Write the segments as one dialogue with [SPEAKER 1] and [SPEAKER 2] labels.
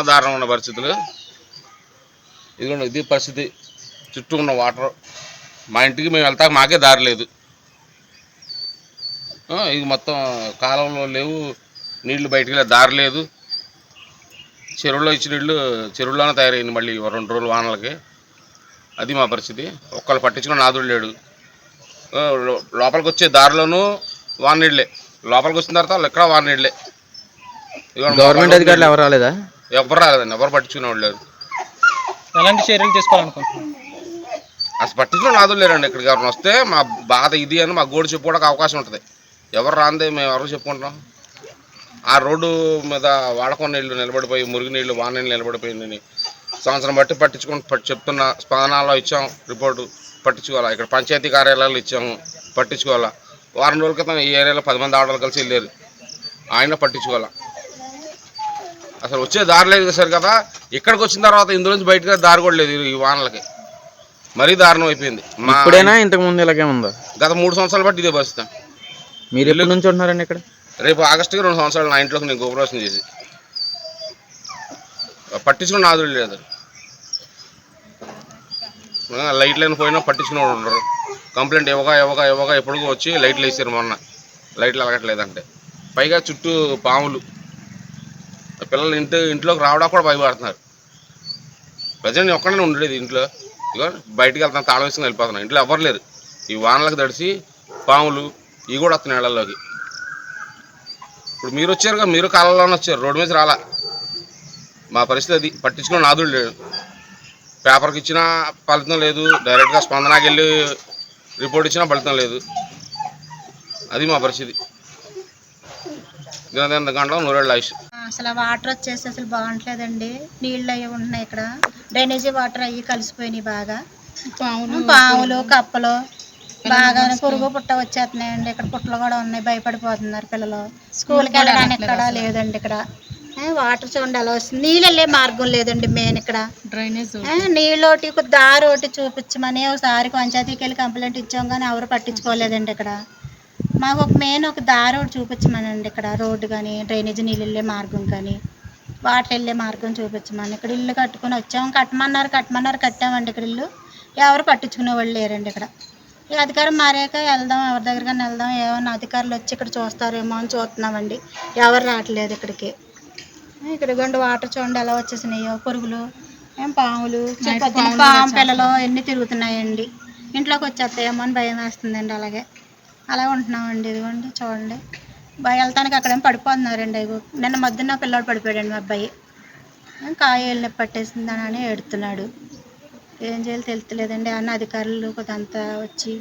[SPEAKER 1] చాలా దారుణం ఉన్న పరిస్థితులు. ఇదిగోండి ఇది పరిస్థితి. చుట్టూ ఉన్న వాటర్. మా ఇంటికి మేము వెళ్తాక మాకే దారి లేదు. ఇది మొత్తం కాలంలో లేవు. నీళ్ళు బయటికి వెళ్ళే దారి లేదు. చెరువులో ఇచ్చిన నీళ్ళు చెరువులోనే తయారైంది మళ్ళీ రెండు రోజులు వానలకి. అది మా పరిస్థితి. ఒక్కళ్ళు పట్టించుకున్న నాదుడు లేడు. లోపలికి వచ్చే దారిలోనూ వాన నీళ్ళే లోపలికి వచ్చిన తర్వాత ఎక్కడ వాన నీళ్ళే
[SPEAKER 2] గవర్నమెంట్ అధికారులు ఎవరు రాలేదా?
[SPEAKER 1] ఎవరు రాలేదండి ఎవరు పట్టించుకునేవాళ్ళు లేరు.
[SPEAKER 3] ఎలాంటి చర్యలు తీసుకోవాలనుకుంటున్నాను
[SPEAKER 1] అసలు పట్టించుకున్న నాదుడు లేరండి ఇక్కడికి ఎవరైనా వస్తే మా బాధ ఇది అని మా గోడు చెప్పుకోవడానికి అవకాశం ఉంటుంది. ఎవరు రాందే మేము ఎవరు చెప్పుకుంటున్నాం? ఆ రోడ్డు మీద వాడకొన్న నీళ్ళు నిలబడిపోయి మురుగు నీళ్ళు వాన నీళ్ళు నిలబడిపోయిందని సంవత్సరం బట్టి పట్టించుకుని పట్టి చెప్తున్న స్పందనాల్లో ఇచ్చాం రిపోర్టు. పట్టించుకోవాలా? ఇక్కడ పంచాయతీ కార్యాలయాలు ఇచ్చాము పట్టించుకోవాలా? వారం రోజుల క్రితం ఈ ఏరియాలో పది మంది ఆడవాళ్ళు కలిసి వెళ్ళారు. ఆయన పట్టించుకోవాలా? అసలు వచ్చే దారి లేదు సరి కదా. ఇక్కడికి వచ్చిన తర్వాత ఇందులోంచి బయటకు దారి కూడా లేదు ఈ వానలకి. మరీ దారుణం అయిపోయింది.
[SPEAKER 2] ఇప్పుడైనా ఇంతకు ముందు ఇలాగే ఉందా?
[SPEAKER 1] గత మూడు సంవత్సరాలు బట్టి ఇదే పరిస్థితి.
[SPEAKER 2] మీరు ఎప్పటి నుంచి ఉంటున్నారండి ఇక్కడ?
[SPEAKER 1] రేపు ఆగస్టుకి రెండు సంవత్సరాలు నా ఇంట్లోకి నేను గోపురోషణ చేసి. పట్టించుకుని నాదుడు లేదు ఆ, లైట్లను పోయినా పట్టించుకుని ఉండరు. కంప్లైంట్ ఇవ్వగా ఇవ్వగా ఇవ్వగా ఎప్పుడు వచ్చి లైట్లు వేసారు మొన్న. లైట్లు వెలగట్లేదంటే. పైగా చుట్టూ పాములు. పిల్లలు ఇంటి ఇంట్లోకి రావడానికి కూడా భయపడుతున్నారు. ప్రజెంట్ నేను ఒక్కడే ఉండలేదు ఇంట్లో. ఇక బయటికి వెళ్తాను తాళం వేసుకుని వెళ్ళిపోతున్నాను ఇంట్లో ఎవరు లేరు. ఈ వానలకు తడిసి పాములు ఇవి కూడా వస్తున్నాయి ఇళ్ళలోకి ఇప్పుడు మీరు వచ్చారుగా మీరు కాలంలోనే వచ్చారు. రోడ్డు మీద రాలా. మా పరిస్థితి అది. పట్టించుకుని నాదుడు లేడు. పేపర్కి ఇచ్చినా ఫలితం లేదు. డైరెక్ట్గా స్పందనకి వెళ్ళి రిపోర్ట్ ఇచ్చినా ఫలితం లేదు. అది మా పరిస్థితి. దినదిన గంటలో నూరేళ్ళ ఆయుష్.
[SPEAKER 4] అసలు వాటర్ వచ్చేసి అసలు బాగుంటలేదండి. నీళ్ళు అవి ఉంటున్నాయి ఇక్కడ. డ్రైనేజీ వాటర్ అవి కలిసిపోయినాయి బాగా. పాములు కప్పలు బాగా పురుగు పుట్ట వచ్చేస్తున్నాయండి. ఇక్కడ పుట్టలు కూడా ఉన్నాయి. భయపడిపోతున్నారు పిల్లలు. స్కూల్కి వెళ్ళడానికి ఇక్కడ లేదండి ఇక్కడ. వాటర్ చూడండి ఎలా వస్తుంది. నీళ్ళు వెళ్ళే మార్గం లేదండి మెయిన్ ఇక్కడ.
[SPEAKER 5] డ్రైనేజ్
[SPEAKER 4] ఏ, నీళ్ళోటి ఒక దారి ఒకటి చూపించమని ఒకసారి పంచాయతీకి వెళ్ళి కంప్లైంట్ ఇచ్చాం కానీ ఎవరు పట్టించుకోలేదండి ఇక్కడ. మాకు ఒక మెయిన్ ఒక దారి ఒకటి చూపించమనండి. ఇక్కడ రోడ్డు కానీ డ్రైనేజ్ నీళ్ళు వెళ్ళే మార్గం కానీ వాటర్ వెళ్ళే మార్గం చూపించమని. ఇక్కడ ఇల్లు కట్టుకుని వచ్చాం. కట్టమన్నారు కట్టమన్నారు కట్టామండి ఇక్కడ ఇల్లు. ఎవరు పట్టించుకునే వాళ్ళు లేరండి ఇక్కడ. ఈ అధికారం మారాక వెళ్దాం ఎవరి దగ్గరికైనా వెళ్దాం ఏమైనా అధికారులు వచ్చి ఇక్కడ చూస్తారేమో అని చూస్తున్నామండి. ఎవరు రావట్లేదు ఇక్కడికి. ఇక్కడ గుండా వాటర్ చూడండి ఎలా వచ్చేసినాయో పురుగులు ఏం పాములు పాము పిల్లలు ఎన్ని తిరుగుతున్నాయండి. ఇంట్లోకి వచ్చేస్తాయేమో అని భయం వేస్తుందండి అలాగే. అలా ఉంటున్నామండి ఇదిగోండి చూడండి. వెళ్తానికి అక్కడేం పడిపోతున్నారండి అవి నిన్న మధ్యన పిల్లోడు పడిపోయాడండి మా అబ్బాయి. కాయ వెళ్ళి పట్టేసిందని అని ఏడుతున్నాడు. ఏం చేయాలో తెలుస్తలేదండి అన్న అధికారులు కొంతంతా వచ్చి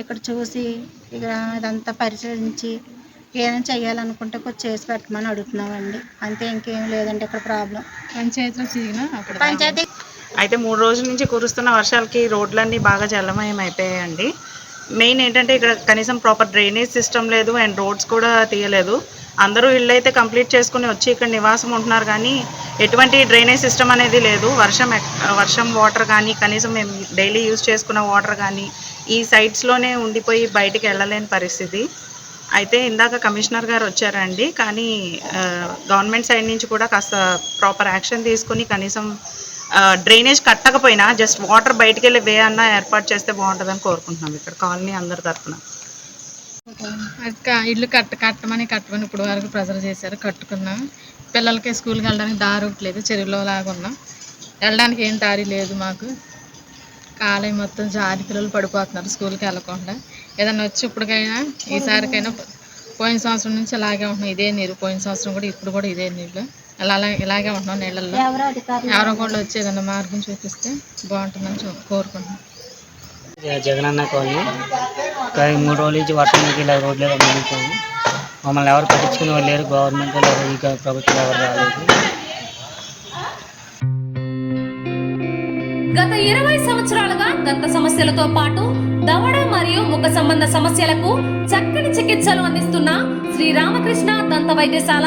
[SPEAKER 4] ఇక్కడ చూసి ఇక్కడ ఇదంతా పరిశీలించి ఏమైనా చేయాలనుకుంటే కొంచెం చేసి పెట్టమని అడుగుతున్నామండి. అంతే ఇంకేం లేదండి ఇక్కడ ప్రాబ్లం.
[SPEAKER 5] పంచాయతీలో తిరిగినా
[SPEAKER 4] పంచాయతీ
[SPEAKER 6] అయితే మూడు రోజుల నుంచి కురుస్తున్న వర్షాలకి రోడ్లన్నీ బాగా జలమయం అయిపోయాయండి. మెయిన్ ఏంటంటే ఇక్కడ కనీసం ప్రాపర్ డ్రైనేజ్ సిస్టమ్ లేదు అండ్ రోడ్స్ కూడా తీయలేదు. అందరూ ఇళ్ళు అయితే కంప్లీట్ చేసుకుని వచ్చి ఇక్కడ నివాసం ఉంటున్నారు కానీ ఎటువంటి డ్రైనేజ్ సిస్టమ్ అనేది లేదు. వర్షం వర్షం వాటర్ కానీ కనీసం మేము డైలీ యూజ్ చేసుకున్న వాటర్ కానీ ఈ సైట్స్లోనే ఉండిపోయి బయటికి వెళ్ళలేని పరిస్థితి. అయితే ఇందాక కమిషనర్ గారు వచ్చారండి. కానీ గవర్నమెంట్ సైడ్ నుంచి కూడా కాస్త ప్రాపర్ యాక్షన్ తీసుకుని కనీసం డ్రైనేజ్ కట్టకపోయినా జస్ట్ వాటర్ బయటికి వెళ్ళి వే అన్నా ఏర్పాటు చేస్తే బాగుంటుందని కోరుకుంటున్నాం. ఇక్కడ కాలనీ అందరి తరఫున
[SPEAKER 5] ఇల్లు కట్ట కట్టమని కట్టమని ఇప్పుడు వరకు ప్రెజర్ చేశారు. కట్టుకున్నాం. పిల్లలకి స్కూల్కి వెళ్ళడానికి దారి ఒకటి లేదు. చెరువులో లాగా ఉన్నాం. వెళ్ళడానికి ఏం దారి లేదు మాకు. కాలే మొత్తం జారి పిల్లలు పడిపోతున్నారు స్కూల్కి వెళ్ళకుండా. ఏదైనా వచ్చి ఇప్పటికైనా ఈసారికైనా పోయిన సంవత్సరం నుంచి అలాగే ఉంటున్నాం. ఇదే నీరు. పోయిన సంవత్సరం కూడా ఇప్పుడు కూడా ఇదే నీళ్ళు. అలా అలా ఇలాగే ఉంటున్నాం నీళ్ళల్లో.
[SPEAKER 4] ఎవరో
[SPEAKER 5] కూడా వచ్చి ఏదైనా మార్గం చూపిస్తే బాగుంటుందని చూ- కోరుకుంటున్నాం.
[SPEAKER 7] జగనన్న కాలనీ. ఇంకా మూడు రోజుల నుంచి వర్షం మీకు ఇలా రోడ్లు మునిగిపోయి మమ్మల్ని ఎవరు పట్టించుకునే వాళ్ళు లేరు. గవర్నమెంట్ ఎవరు ఇంకా ప్రభుత్వం ఎవరు రాలేదు.
[SPEAKER 8] గత ఇరవై సంవత్సరాలుగా దంత సమస్యలతో పాటు దవడ మరియు ముఖ సంబంధ సమస్యలకు చక్కని చికిత్సలు అందిస్తున్న శ్రీ రామకృష్ణ దంత వైద్యశాల